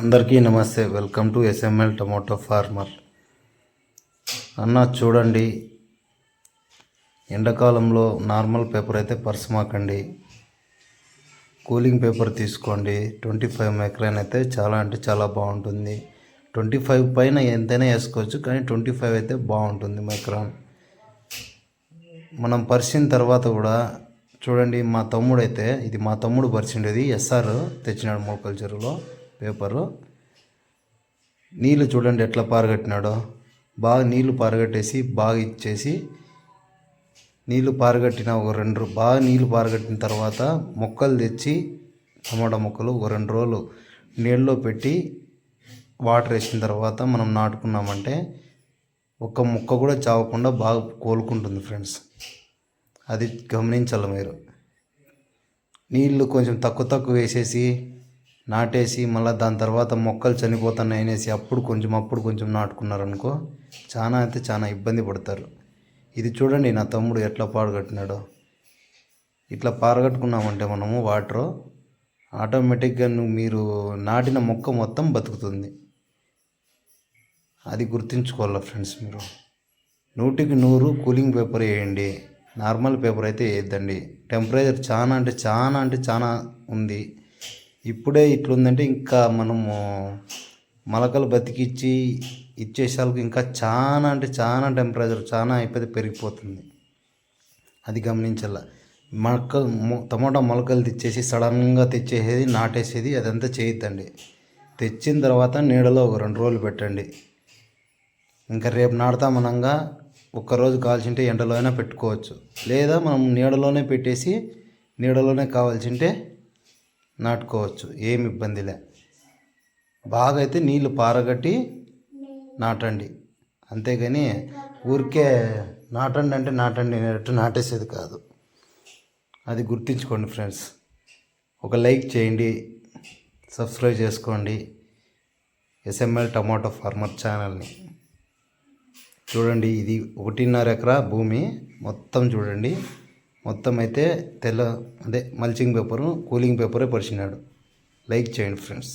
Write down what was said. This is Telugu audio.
అందరికీ నమస్తే. Welcome to SML tomato farmer అన్న చూడండి. ఎండాకాలంలో నార్మల్ పేపర్ అయితే పర్సమాకండి కూలింగ్ పేపర్ తీసుకోండి. ట్వంటీ ఫైవ్ మైక్రాన్ అయితే చాలా అంటే చాలా బాగుంటుంది. ట్వంటీ ఫైవ్ పైన ఎంతైనా వేసుకోవచ్చు కానీ ట్వంటీ ఫైవ్ అయితే బాగుంటుంది మైక్రాన్. మనం పరిచిన తర్వాత కూడా చూడండి మా తమ్ముడు అయితే ఇది మా తమ్ముడు పరిచిండేది ఎస్ఆర్ తెచ్చినాడు మోకల్ చెరువులో పేపరు నీళ్ళు చూడండి ఎట్లా పారగట్టినాడో. బాగా నీళ్ళు పారగట్టేసి బాగా ఇచ్చేసి నీళ్ళు పారగట్టిన ఒక రెండు బాగా నీళ్ళు పారగట్టిన తర్వాత మొక్కలు తెచ్చి టమాటా మొక్కలు ఒక రెండు రోజులు నీళ్ళలో పెట్టి వాటర్ వేసిన తర్వాత మనం నాటుకున్నామంటే ఒక్క మొక్క కూడా చావకుండా బాగా కోలుకుంటుంది ఫ్రెండ్స్. అది గమనించాలి మీరు. నీళ్ళు కొంచెం తక్కువ తక్కువ వేసేసి నాటేసి మళ్ళీ దాని తర్వాత మొక్కలు చనిపోతున్నాయి అనేసి అప్పుడు కొంచెం అప్పుడు కొంచెం నాటుకున్నారనుకో చాలా అయితే చాలా ఇబ్బంది పడతారు. ఇది చూడండి నా తమ్ముడు ఎట్లా పాడగట్టినాడో. ఇట్లా పారగట్టుకున్నామంటే మనము వాటర్ ఆటోమేటిక్గా మీరు నాటిన మొక్క మొత్తం బతుకుతుంది. అది గుర్తుంచుకోవాలి ఫ్రెండ్స్ మీరు? నూటికి నూరు కూలింగ్ పేపర్ వేయండి. నార్మల్ పేపర్ అయితే వేయద్దండి. టెంపరేచర్ చాలా అంటే చాలా అంటే చాలా ఉంది. ఇప్పుడే ఇట్లుందంటే ఇంకా మనము మొలకలు బతికిచ్చి ఇచ్చేసాలకు ఇంకా చాలా అంటే చాలా టెంపరేచర్ చాలా అయిపోతే పెరిగిపోతుంది. అది గమనించాల. మొలక టమోటా టమాటా మొలకలు తెచ్చేసి సడన్గా తెచ్చేసేది నాటేసేది అదంతా చేయొద్దండి. తెచ్చిన తర్వాత నీడలో ఒక రెండు రోజులు పెట్టండి. ఇంకా రేపు నాడతామనంగా ఒక్కరోజు కావాల్సింటే ఎండలో అయినా పెట్టుకోవచ్చు. లేదా మనం నీడలోనే పెట్టేసి నీడలోనే కావాల్సింటే నాటుకోవచ్చు. ఏమి ఇబ్బంది లే. బాగా అయితే నీళ్ళు పారగట్టి నాటండి. అంతేగాని ఊరికే నాటండి అంటే నాటండి అనేటట్టు నాటేసేది కాదు. అది గుర్తుంచుకోండి ఫ్రెండ్స్. ఒక లైక్ చేయండి సబ్స్క్రైబ్ చేసుకోండి. ఎస్ఎంఎల్ టమాటో ఫార్మర్ ఛానల్ని చూడండి. ఇది ఒకటిన్నర ఎకరా భూమి. మొత్తం చూడండి. మొత్తం అయితే తెల్ల అదే మల్చింగ్ పేపరు కూలింగ్ పేపరే పరిచినాడు. లైక్ చేయండి ఫ్రెండ్స్